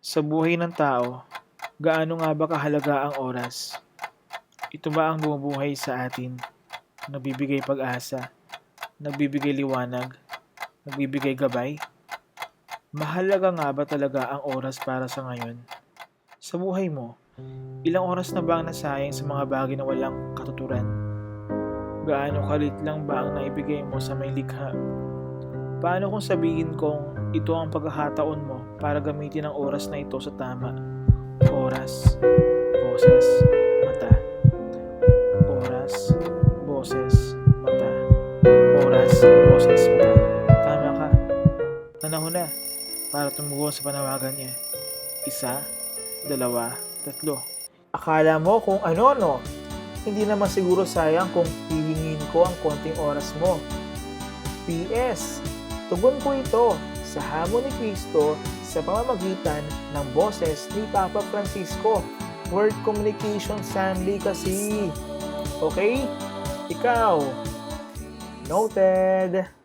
Sa buhay ng tao, gaano nga ba kahalaga ang oras? Ito ba ang bumubuhay sa atin? Nagbibigay pag-asa? Nagbibigay liwanag? Nagbibigay gabay? Mahalaga nga ba talaga ang oras para sa ngayon? Sa buhay mo, ilang oras na ba ang nasayang sa mga bagay na walang katuturan? Gaano kalit lang ba ang naibigay mo sa may likha? Paano kung sabihin kong ito ang pagkakataon mo para gamitin ang oras na ito sa tama? Oras, boses, mata. Oras, boses, mata. Oras, boses, mata. Tama ka. Panahon na para tumugon sa panawagan niya. Isa, dalawa, tatlo. Akala mo kung ano no? Hindi naman siguro sayang kung hihingin ko ang konting oras mo. PS, tugon ko ito sa hamon ni Cristo sa pamamagitan ng boses ni Papa Francisco. Word communication Sanli kasi. Okay? Ikaw. Noted.